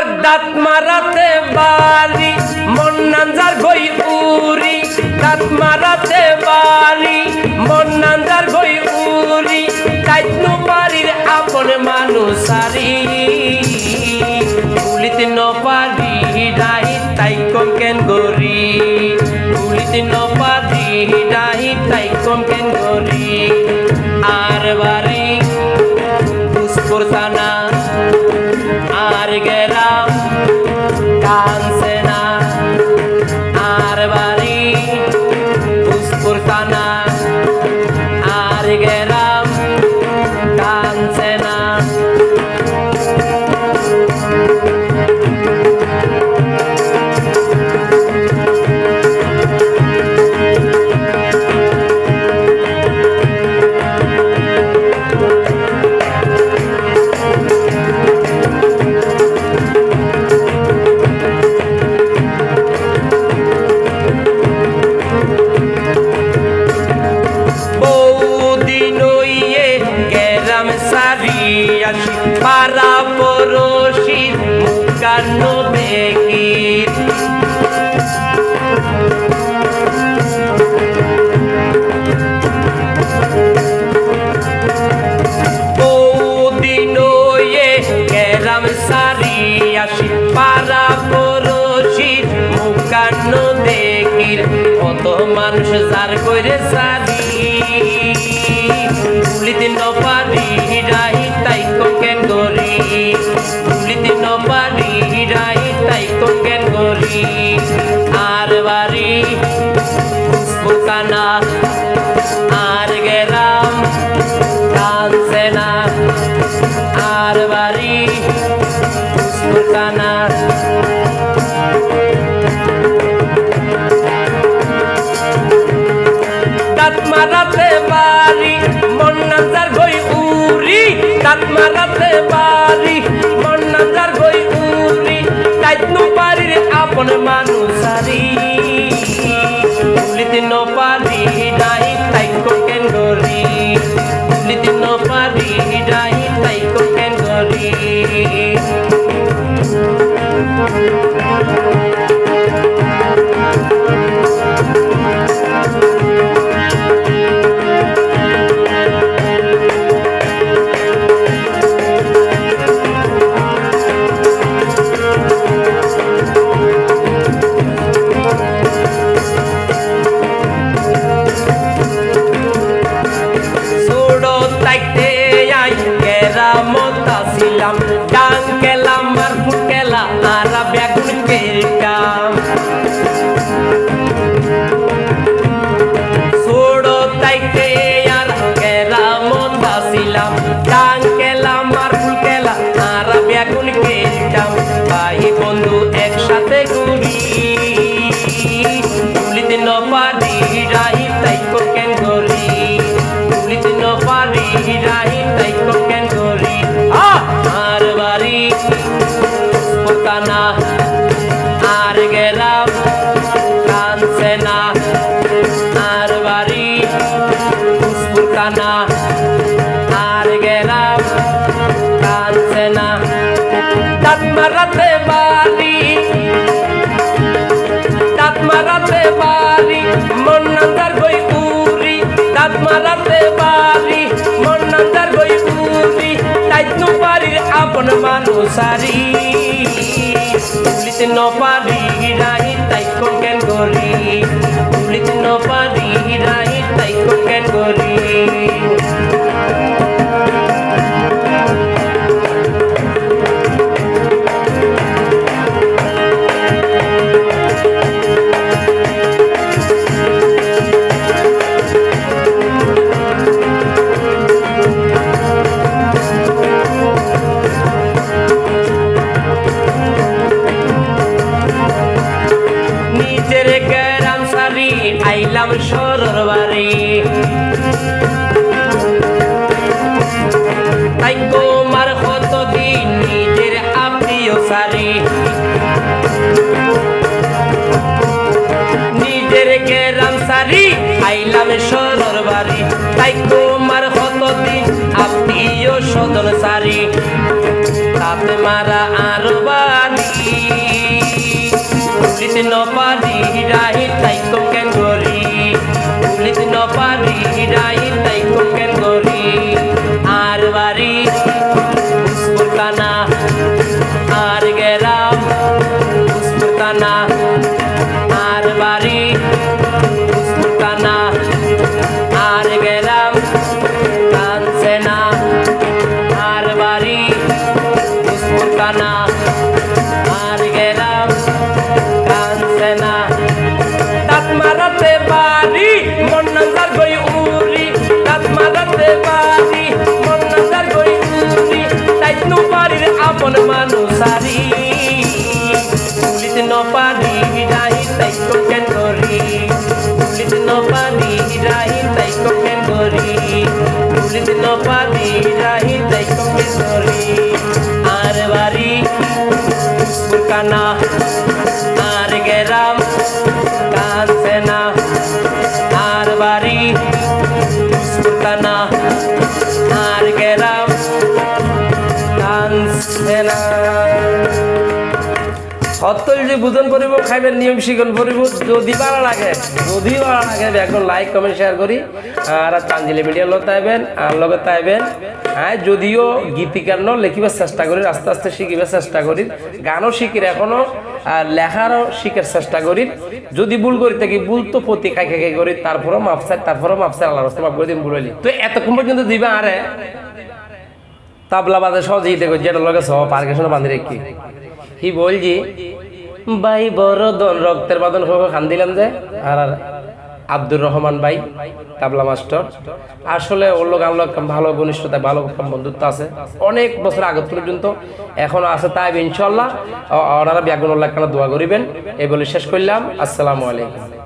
আর দাঁত মারাতে বাড়ি মন নাঞ্জার গই উরি দাঁত মারাতে বাড়ি মন নাঞ্জার গই উরি কাইতনু বাড়ির আপন মানুষ সারি তুলিতে নপারি ডাহি তাই কম কেন গরি তুলিতে নপারি ডাহি তাই কম কেন গরি আর বাড়ি পুষ্পুর থানা ইয়ে গেরাম সারি আসি পারা পরশি মুকান্ন দেখির। কত মানুষ যার কইরে সারি। তুলিতে নপারি রাহি পুষ্পকানা দাঁত মারাতে পারি মন নাজার গই উরি দাঁত মারাতে পারি মন নাজার গই উরি তাইতনু পারির আপন মানুষ তুলিতে মারাতে পারি, মন নান্দার গই তাই তো পারি আপন মানুষারি তুলিতে ন পারি নাই তাই কেন করি? তুলিতে ন পারি নাই তাই কেন গরি তাই তোমার কতদিন? আত্মীয় সদন সারি। তাতে মারা আর মানুষারি পুলিত ন পারি, রাহি তাই কেন করি পুলিত ন পারি, রাহি তাই কেন করি পুলিত ন পারি, রাহি তাই কেন করি আর বাড়ি ফুরকানা সত্তর যে বুঝন পরিব, খাইবেন নিয়ম শিখন পরিব। যদি ভালো লাগে, যদি ভালো লাগে এখন লাইক কমেন্ট শেয়ার করি। আর তাঞ্জিলি মিডিয়ার লোক তাইবেন, আর লগে তাইবেন। হ্যাঁ যদিও গীতিকার ন, লেখিবার চেষ্টা করি, আস্তে আস্তে শিখিবার চেষ্টা করি। গানও শিখির এখনও, আর লেখারও শিখার চেষ্টা করি। যদি ভুল করি থাকি, ভুল তো প্রতি খাই খাই করি, তারপরেও মাপসাই তারপরেও মাপসাই আল্লাহ রাস্তা মাফ করে দিন ভুলাইলি তো এতক্ষণ পর্যন্ত দিবা আরে? তাবলা বাজে সহজেই দেখো যেটা লগে সহ সঙ্গে বাঁধি রেখি কি? বলছি? ভাই, বড় রক্তের বাদন হোক খান দিলাম যে, আর আর আব্দুর রহমান ভাই, তাবলা মাস্টার। আসলে ওর লোক আমার ভালো ঘনিষ্ঠতা, ভালো বন্ধুত্ব আছে। অনেক বছর আগে পর্যন্ত এখনও আছে, তাই ইনশাল্লাহ ওনারা ব্যাগুন উল্লাহ দোয়া করিবেন? এই বলে শেষ করলাম। আসসালামু আলাইকুম।